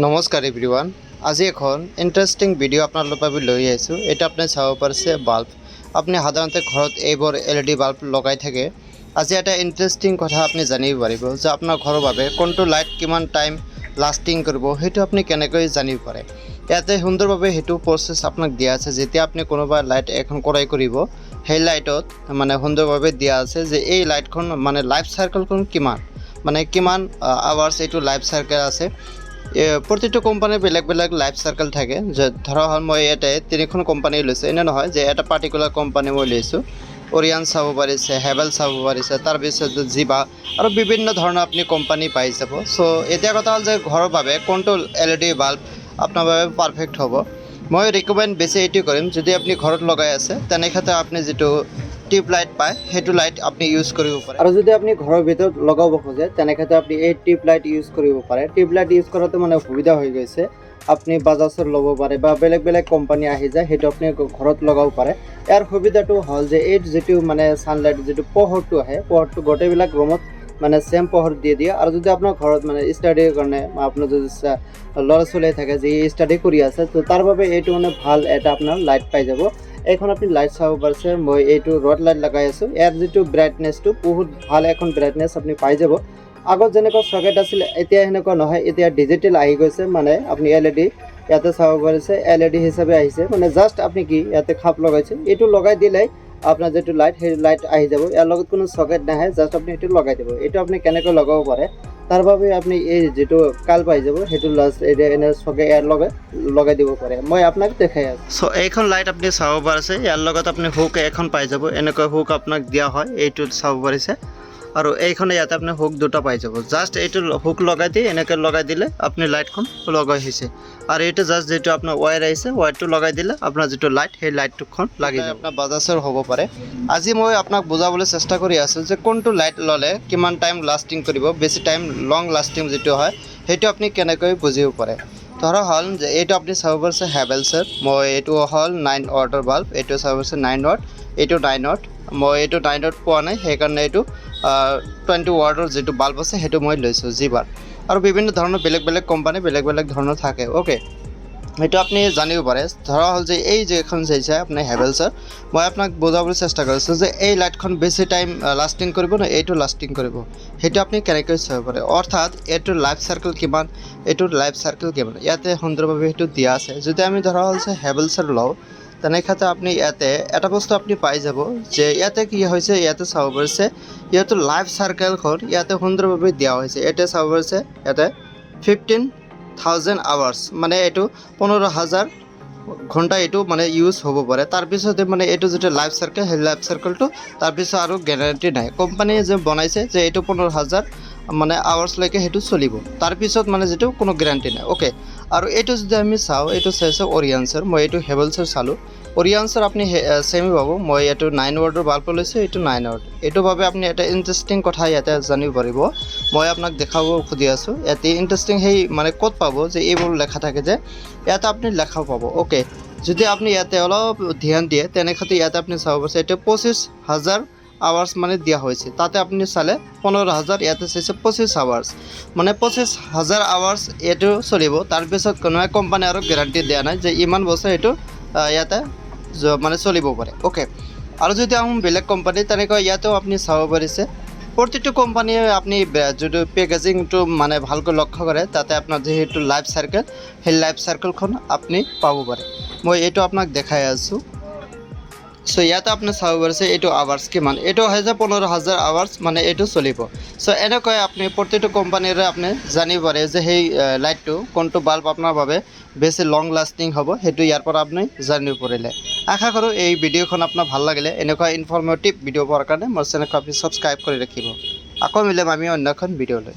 নমস্কাৰ এভৰিৱান আজি এখন ইণ্টাৰেষ্টিং ভিডিঅ' আপোনালোকৰ বাবে লৈ আহিছোঁ। এইটো আপুনি চাব পাৰিছে বাল্ব আপুনি সাধাৰণতে ঘৰত এইবোৰ এল ই ডি বাল্ব লগাই থাকে। আজি এটা ইণ্টাৰেষ্টিং কথা আপুনি জানিব পাৰিব যে আপোনাৰ ঘৰৰ বাবে কোনটো লাইট কিমান টাইম লাষ্টিং কৰিব, সেইটো আপুনি কেনেকৈ জানিব পাৰে। ইয়াতে সুন্দৰভাৱে সেইটো প্ৰচেছ আপোনাক দিয়া আছে। যেতিয়া আপুনি কোনোবা লাইট এখন ক্ৰয় কৰিব, সেই লাইটত মানে সুন্দৰভাৱে দিয়া আছে যে এই লাইটখন মানে লাইফ চাৰ্কেলখন কিমান? মানে কিমান আৱাৰ্ছ এইটো লাইফ চাৰ্কেল আছে। প্ৰতিটো কোম্পানীৰ বেলেগ বেলেগ লাইফ চাৰ্কেল থাকে। যে, ধৰা হ'ল মই ইয়াতে তিনিখন কোম্পানী লৈছোঁ। এনে নহয় যে, এটা পাৰ্টিকুলাৰ কোম্পানী মই লৈছোঁ। অৰিয়ান চাব পাৰিছে হেভেল চাব পাৰিছে তাৰপিছত জিবা আৰু বিভিন্ন ধৰণৰ আপুনি কোম্পানী পাই যাব। চ' এতিয়া কথা হ'ল যে, ঘৰৰ বাবে কোনটো এল ই ডি বাল্ব আপোনাৰ বাবে পাৰফেক্ট হ'ব? মই ৰিকমেণ্ড বেছি এইটো কৰিম। যদি আপুনি ঘৰত লগাই আছে, তেনেক্ষেত্ৰত আপুনি যিটো টিউব লাইট পায়, সেইটো লাইট আপুনি ইউজ কৰিব পাৰে। আৰু যদি আপুনি ঘৰৰ ভিতৰত লগাব খোজে, তেনেক্ষেত্ৰত আপুনি এই টিউব লাইট ইউজ কৰিব পাৰে। টিউব লাইট ইউজ কৰাটো মানে সুবিধা হৈ গৈছে। আপুনি বাজাজৰ ল'ব পাৰে বা বেলেগ বেলেগ কোম্পানী আহি যায়, সেইটো আপুনি ঘৰত লগাব পাৰে। ইয়াৰ সুবিধাটো হ'ল যে এই যিটো মানে ছানলাইট যিটো পোহৰটো আহে, পোহৰটো গোটেইবিলাক ৰুমত মানে ছেম পোহৰ দি দিয়ে। আৰু যদি আপোনাৰ ঘৰত মানে ষ্টাডিৰ কাৰণে আপোনাৰ যদি ল'ৰা ছোৱালী থাকে যি ষ্টাডি কৰি আছে, তো তাৰ বাবে এইটো মানে ভালো এটা আপোনাৰ লাইট পাই যাব। এইখন আপুনি লাইট চাব পাৰিছে, মই এইটো ৰড লাইট লগাই আছোঁ। ইয়াৰ যিটো ব্ৰাইটনেছটো বহুত ভালো এখন ব্ৰাইটনেছ আপুনি পাই যাব। আগত যেনেকুৱা চকেট আছিলে, এতিয়া সেনেকুৱা নহয়, এতিয়া ডিজিটেল আহি গৈছে মানে আপুনি এল ই ডি ইয়াতে চাব পাৰিছে এল ই ডি হিচাপে আহিছে। মানে জাষ্ট আপুনি কি ইয়াতে খাপ লগাইছে, এইটো লগাই দিলেই আপোনাৰ যিটো লাইট সেই লাইট আহি যাব, ইয়াৰ লগত কোনো চকেট নাহে জাষ্ট আপুনি সেইটো লগাই দিব। এইটো আপুনি কেনেকৈ লগাব পাৰে, তাৰ বাবে আপুনি এই যিটো কাল পাই যাব, সেইটো লাষ্ট এনে চকে ইয়াৰ লগাই লগাই দিব পাৰে। মই আপোনাক দেখাই আছোঁ। চ' এইখন লাইট আপুনি চাব পাৰিছে, ইয়াৰ লগত আপুনি হুক এখন পাই যাব। এনেকুৱা হুক আপোনাক দিয়া হয় এইটো চাব পাৰিছে। আৰু এইখনে ইয়াতে আপুনি হুক দুটা পাই যাব। জাষ্ট এইটো হুক লগাই দি এনেকৈ লগাই দিলে আপুনি লাইটখন লগাই হৈছে। আৰু এইটো জাষ্ট যিটো আপোনাৰ ৱায়াৰ আহিছে ৱায়াৰটো লগাই দিলে আপোনাৰ যিটো লাইট সেই লাইটটোখন লাগি যাব। আপোনাৰ বাজাজৰ হ'ব পাৰে। আজি মই আপোনাক বুজাবলৈ চেষ্টা কৰি আছোঁ যে কোনটো লাইট ল'লে কিমান টাইম লাষ্টিং কৰিব, বেছি টাইম লং লাষ্টিং যিটো হয়, সেইটো আপুনি কেনেকৈ বুজিব পাৰে। ধৰা হ'ল যে এইটো আপুনি চাব পাৰিছে হেভেলছৰ মই এইটো হ'ল নাইন ৱাৰ্ডৰ বাল্ব এইটো চাব পাৰিছে নাইন ৱাৰ্ড এইটো নাইন ৱাৰ্ড মই এইটো নাইন ৱাৰ্ড পোৱা নাই, সেইকাৰণে এইটো টুৱেণ্টি ৱাৰ্ডৰ যিটো বাল্ব আছে, সেইটো মই লৈছোঁ জি বাৰ আৰু বিভিন্ন ধৰণৰ বেলেগ বেলেগ কোম্পানী, বেলেগ বেলেগ ধৰণৰ থাকে। অ'কে সেইটো আপুনি জানিব পাৰে। ধৰা হ'ল যে এই যে এখন চাইছে আপুনি হেভেলছৰ মই আপোনাক বুজাবলৈ চেষ্টা কৰিছোঁ যে এই লাইটখন বেছি টাইম লাষ্টিং কৰিব নে এইটো লাষ্টিং কৰিব? সেইটো আপুনি কেনেকৈ চাব পাৰে? অৰ্থাৎ এইটোৰ লাইফ চাৰ্কেল কিমান? এইটোৰ লাইফ চাৰ্কেল কিমান? ইয়াতে সুন্দৰভাৱে সেইটো দিয়া আছে। যদি আমি ধৰা হ'ল যে হেভেলছৰ লওঁ তেনেক্ষেত্ৰত আপুনি ইয়াতে, এটা বস্তু আপুনি পাই যাব যে ইয়াতে কি হৈছে, ইয়াতে চাব পাৰিছে। ইয়াতে লাইফ চাৰ্কেলখন ইয়াতে সুন্দৰভাৱে দিয়া হৈছে। ইয়াতে চাব পাৰিছে, ইয়াতে ফিফটিন থাউজেণ্ড আৱাৰ্ছ মানে এইটো পোন্ধৰ হাজাৰ ঘণ্টা এইটো মানে ইউজ হ'ব পাৰে। তাৰপিছতে মানে এইটো যিটো লাইফ চাৰ্কেল সেই লাইফ চাৰ্কেলটো তাৰপিছত আৰু গেৰাণ্টি নাই। কোম্পানীয়ে যে বনাইছে যে এইটো পোন্ধৰ হাজাৰ মানে আৱাৰ্ছলৈকে সেইটো চলিব। তাৰপিছত মানে যিটো কোনো গেৰাণ্টি নাই। অ'কে আৰু এইটো যদি আমি চাওঁ, এইটো চাইছোঁ অৰিয়ানছৰ মই এইটো হেভেলছৰ চালোঁ। অৰিয়ানছৰ আপুনি ছেমি পাব। মই এইটো নাইন ৱাৰ্ডৰ বাল্ব লৈছোঁ, এইটো নাইন ৱাৰ্ড এইটো বাবে আপুনি এটা ইণ্টাৰেষ্টিং কথা ইয়াতে জানিব পাৰিব। মই আপোনাক দেখাব খুজি আছোঁ। ইয়াতে ইণ্টাৰেষ্টিং সেই মানে ক'ত পাব যে এইবোৰ লেখা থাকে যে ইয়াতে আপুনি লেখা পাব। অ'কে যদি আপুনি ইয়াতে অলপ ধ্যান দিয়ে তেনেক্ষেত্ৰত ইয়াতে আপুনি চাব পাৰিছে এইটো পঁচিছ হাজাৰ আৱাৰ্ছ মানে দিয়া হৈছে তাতে আপুনি চালে পোন্ধৰ হাজাৰ ইয়াতে চাইছে পঁচিছ আৱাৰ্ছ মানে পঁচিছ হাজাৰ আৱাৰ্ছ এইটো চলিব। তাৰপিছত কোনোবাই কোম্পানী আৰু গেৰাণ্টি দিয়া নাই যে ইমান বছৰ এইটো ইয়াতে মানে চলিব পাৰে। অ'কে আৰু যদি আহোঁ বেলেগ কোম্পানী তেনেকৈ ইয়াতেও আপুনি চাব পাৰিছে। প্ৰতিটো কোম্পানীয়ে আপুনি যিটো পেকেজিংটো মানে ভালকৈ লক্ষ্য কৰে, তাতে আপোনাৰ যিহেতু লাইফ চাৰ্কেল সেই লাইফ চাৰ্কেলখন আপুনি পাব পাৰে। মই এইটো আপোনাক দেখাই আছোঁ। চ' ইয়াতে আপুনি চাব পাৰিছে, এইটো আৱাৰ্ছ কিমান? এইটো হৈছে পোন্ধৰ হাজাৰ আৱাৰ্ছ মানে এইটো চলিব। চ' এনেকৈ আপুনি প্ৰতিটো কোম্পানীৰে আপুনি জানিব পাৰে যে সেই লাইটটো কোনটো বাল্ব আপোনাৰ বাবে বেছি লং লাষ্টিং হ'ব, সেইটো ইয়াৰ পৰা আপুনি জানিব পাৰিলে। আশা কৰোঁ এই ভিডিঅ'খন আপোনাৰ ভালো লাগিলে। এনেকুৱা ইনফৰ্মেটিভ ভিডিঅ' পোৱাৰ কাৰণে মোৰ চেনেলখন আপুনি ছাবস্ক্ৰাইব কৰি ৰাখিব। আকৌ মিলিম আমি অন্য এখন ভিডিঅ' লৈ